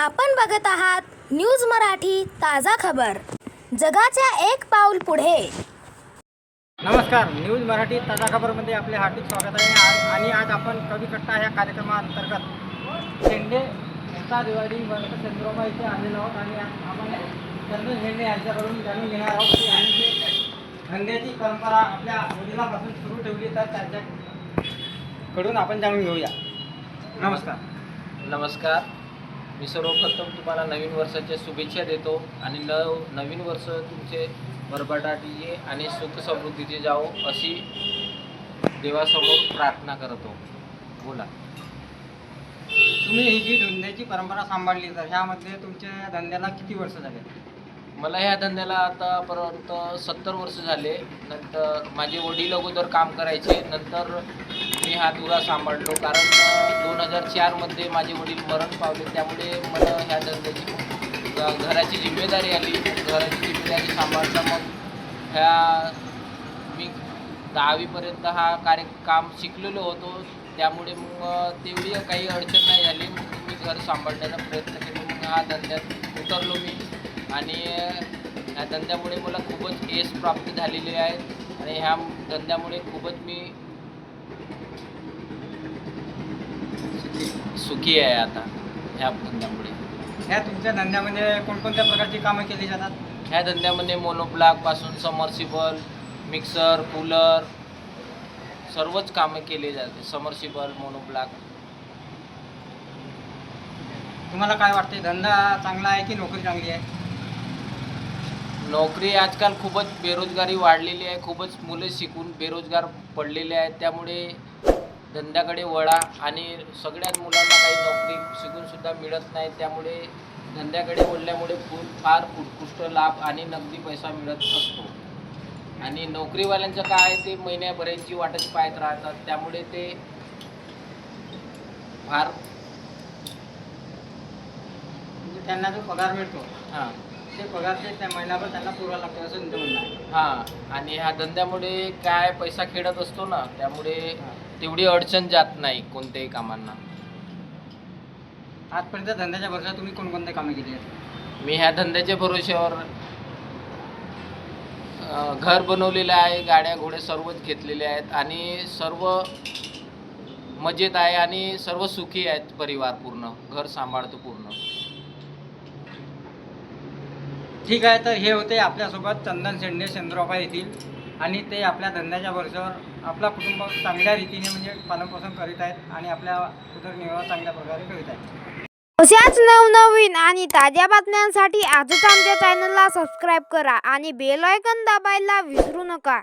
आपण बघत आहात न्यूज मराठी ताजा खबर. जगाच्या एक पाऊल पुढे. नमस्कार न्यूज मराठी ताजा खबरमध्ये आपले हार्दिक स्वागत आहे. आज आणि आज आपण कवी कट्टा ह्या कार्यक्रमाअंतर्गत शेंडे एकता दिवाळी वर्ष चंद्रोबा इथे आलेलो आहोत आणि आपण चंदन शेंडे यांच्याकडून जाणून घेणार आहोत की यांनी जे धंद्याची परंपरा आपल्या वडिलापासून सुरू ठेवली तर त्यांच्याकडून आपण जाणून घेऊया. नमस्कार. नमस्कार. मी सर्वप्रथम तुम्हाला नवीन वर्षाच्या शुभेच्छा देतो आणि न नवीन वर्ष तुमचे भरभराटीचे आणि सुख समृद्धीचे जावो अशी देवासमोर प्रार्थना करतो. बोला. तुम्ही ही जी धंद्याची परंपरा सांभाळली तर ह्यामध्ये तुमच्या धंद्याला किती वर्ष झाले? मला ह्या धंद्याला आतापर्यंत सत्तर वर्ष झाले. नंतर माझे वडील अगोदर काम करायचे. नंतर मी हा दुरा सांभाळलो. कारण दोन हजार चारमध्ये माझे वडील मरण पावले. त्यामुळे मला ह्या धंद्याची घराची जिम्मेदारी आली. घराची जिम्मेदारी सांभाळता मग ह्या मी दहावीपर्यंत हा कार्य काम शिकलेलो होतो. त्यामुळे मग तेवढी काही अडचण नाही झाली मग मी घर सांभाळण्याचा प्रयत्न केला. मग हा धंद्यात उतरलो मी. आणि ह्या धंद्यामुळे मला खूपच यश प्राप्त झालेली आहे. आणि ह्या धंद्यामुळे खूपच मी सुखी आहे आता ह्या धंद्यामुळे. ह्या तुमच्या धंद्यामध्ये कोणकोणत्या प्रकारची कामं केली जातात? ह्या धंद्यामध्ये मोनोब्लॉकपासून समर्सिबल मिक्सर कूलर सर्वच कामे केली जाते. समर्सिबल मोनोब्लॉक तुम्हाला काय वाटते धंदा चांगला आहे की नोकरी चांगली आहे? नोकरी आजकाल खूपच बेरोजगारी वाढलेली आहे. खूपच मुलं शिकून बेरोजगार पडलेले आहेत. त्यामुळे धंद्याकडे वळा आणि सगळ्याच मुलांना काही नोकरी शिकून सुद्धा मिळत नाही त्यामुळे धंद्याकडे वळल्यामुळे खूप फार उत्कृष्ट लाभ आणि नगदी पैसा मिळत असतो. आणि नोकरीवाल्यांचं काय आहे ते महिन्याभराची वाटच पाहत राहतात त्यामुळे ते फार म्हणजे त्यांना जो पगार मिळतो हां. ते पगार ते त्या महिन्याभर त्यांना पुरवा लागतो असं म्हणणं आहे. हां. आणि ह्या धंद्यामुळे काय पैसा खेळत असतो ना त्यामुळे तेवढी अडचण जात नाही कोणत्याही कामांना. आजपर्यंत धंद्याच्या वर्षात तुम्ही कोणकोणते कामे केली आहेत? मी ह्या धंद्याच्या भरोश्यावर अं, घर बनवलेलं आहे गाड्या घोडे सर्वच घेतलेले आहेत आणि सर्व मजेत आहे आणि सर्व सुखी आहेत परिवार पूर्ण घर सांभाळतो पूर्ण. ठीक आहे तर हे होते आपल्यासोबत चंदन शेंडे चंद्रोबा येथील आणि ते आपल्या धंद्याच्या भरसावर आपला कुटुंब चांगल्या रीतीने म्हणजे पालनपोषण करीत आहेत आणि आपल्या उदरनिर्वाह चांगल्या प्रकारे करीत आहेत. अशाच नवनवीन आणि ताज्या बातम्यांसाठी आजच आमच्या चॅनलला सबस्क्राईब करा आणि बेल आयकन दाबायला विसरू नका.